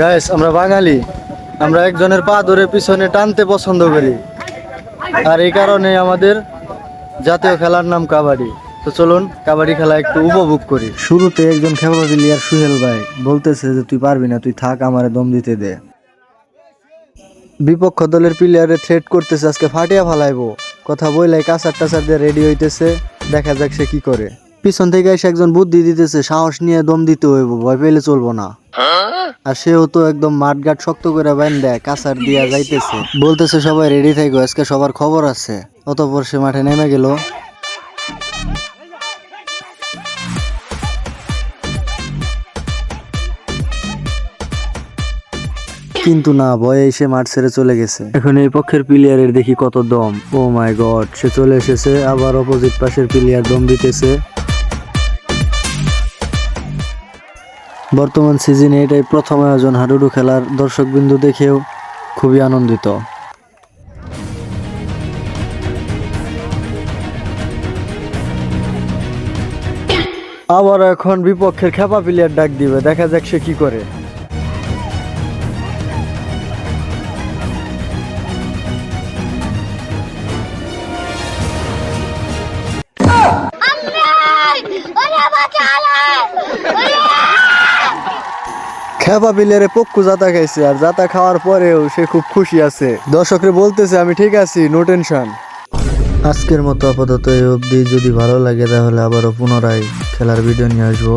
Guys আমরা বাঙালি। আমরা একজনের পা ধরে পিছনে টানতে পছন্দ করি। আর এই কারণে আমাদের জাতীয় খেলার নাম কাবাডি। তো চলুন, কাবাডি খেলা একটু উপভোগ করি। শুরুতে একজন খেপা লিয়ার সুহেল ভাই বলতেছে যে, তুই পারবি না, তুই থাক, আমারে দম দিতে দে। বিপক্ষ দলের প্লেয়ারে থ্রেট করতেছে, আজকে ফাটিয়া ফালাইবো। কথা বইলাই কাঁচার টাচার দিয়ে রেডি হইতেছে। দেখা যাক সে কি করে। পিছন থেকে এসে একজন বুদ্ধি দিতেছে, সাহস নিয়ে দম দিতে হইব, ভয় পেলে চলবো না। আর সেও তো একদম মাঠঘাট শক্ত করে বাইন দেয় কাঁচার দিয়া যাইতেছে। বলতেছে, সবাই রেডি থাকো আজকে সবার খবর আছে। অতপর সে মাঠে নেমে গেল। কিন্তু না, ভয়ে এসে মাঠ ছেড়ে চলে গেছে। এখন এই পক্ষের প্লেয়ারের দেখি কত দম। ও মাই গড সে চলে এসেছে, আবার অপোজিট পাশের প্লেয়ার দম দিতেছে। বর্তমান সিজনে এটাই প্রথম আয়োজন হাডুডু খেলার দর্শকবিন্দু দেখেও খুবই আনন্দিত। আবার এখন বিপক্ষের খেপা প্লেয়ার ডাক দিবে, দেখা যাক সে কি করে। খেপা প্লেয়ারে পক্ষু জাতা খাইছে, আর জাতা খাওয়ার পরেও সে খুব খুশি আছে। দর্শকরে বলতেছে, আমি ঠিক আছি নো টেনশন আজকের মতো আপাতত এই অবধি। যদি ভালো লাগে তাহলে আবারও পুনরায় খেলার ভিডিও নিয়ে আসব।